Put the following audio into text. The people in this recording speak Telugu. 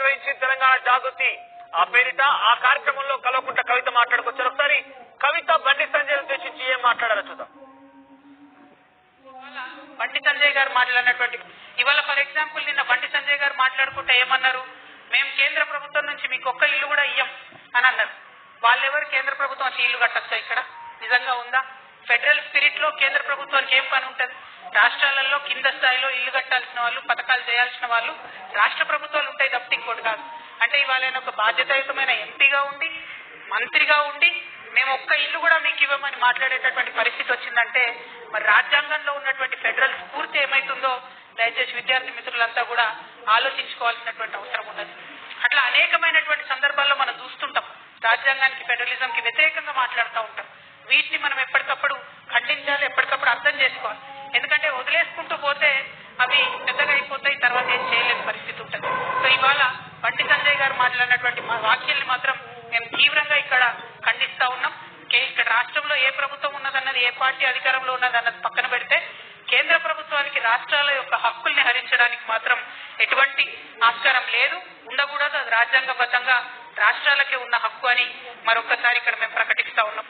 నిర్వహించి తెలంగాణ జాగృతి. ఆ పేరిట ఆ కార్యక్రమంలో కలవకుంట కవిత మాట్లాడుకొచ్చారు. ఒకసారి కవిత బండి సంజయ్ ఉద్దేశించి ఏం మాట్లాడారో చూద్దాం. బండి సంజయ్ గారు మాట్లాడినటువంటి ఇవాళ ఫర్ ఎగ్జాంపుల్ నిన్న బండి సంజయ్ గారు మాట్లాడుకుంటే ఏమన్నారు? మేము కేంద్ర ప్రభుత్వం నుంచి మీకు ఒక్క ఇల్లు కూడా ఇయ్యం అని అన్నారు. వాళ్ళెవరు కేంద్ర ప్రభుత్వం వచ్చి ఇల్లు కట్టచ్చా ఇక్కడ? నిజంగా ఉందా? ఫెడరల్ స్పిరిట్లో కేంద్ర ప్రభుత్వానికి ఏం పని ఉంటుంది? రాష్ట్రాలలో కింద స్థాయిలో ఇల్లు కట్టాల్సిన వాళ్ళు పథకాలు చేయాల్సిన వాళ్ళు రాష్ట్ర ప్రభుత్వాలు ఉంటాయి తప్పితే ఇంకోటి కాదు. అంటే ఇవాళ ఒక బాధ్యతాయుతమైన ఎంపీగా ఉండి మంత్రిగా ఉండి మేము ఒక్క ఇల్లు కూడా మీకు ఇవ్వమని మాట్లాడేటటువంటి పరిస్థితి వచ్చిందంటే మరి రాజ్యాంగంలో ఉన్నటువంటి ఫెడరల్ స్ఫూర్తి ఏమైతుందో దయచేసి విద్యార్థి మిత్రులంతా కూడా ఆలోచించుకోవాల్సినటువంటి అవసరం ఉన్నది. అట్లా అనేకమైనటువంటి సందర్భాల్లో మనం చూస్తుంటాం. రాజ్యాంగానికి ఫెడరలిజంకి వ్యతిరేకంగా మాట్లాడుతూ ఉంటాం. వీటిని మనం ఎప్పటికప్పుడు ఖండించాలి ఎప్పటికప్పుడు అర్థం చేసుకోవాలి. వదిలేసుకుంటూ పోతే అవి పెద్దగా అయిపోతాయి తర్వాత ఏం చేయలేని పరిస్థితి ఉంటుంది. సో ఇవాళ బండి సంజయ్ గారు మాట్లాడినటువంటి మా వాక్యాల్ని మాత్రం మేము తీవ్రంగా ఇక్కడ ఖండిస్తా ఉన్నాం. ఇక్కడ రాష్ట్రంలో ఏ ప్రభుత్వం ఉన్నదన్నది ఏ పార్టీ అధికారంలో ఉన్నదన్నది పక్కన పెడితే కేంద్ర ప్రభుత్వానికి రాష్ట్రాల యొక్క హక్కుల్ని హరించడానికి మాత్రం ఎటువంటి ఆస్కారం లేదు. ఉండకూడదు అది రాజ్యాంగబద్ధంగా రాష్ట్రాలకే ఉన్న హక్కు అని మరొకసారి ఇక్కడ మేము ప్రకటిస్తా ఉన్నాం.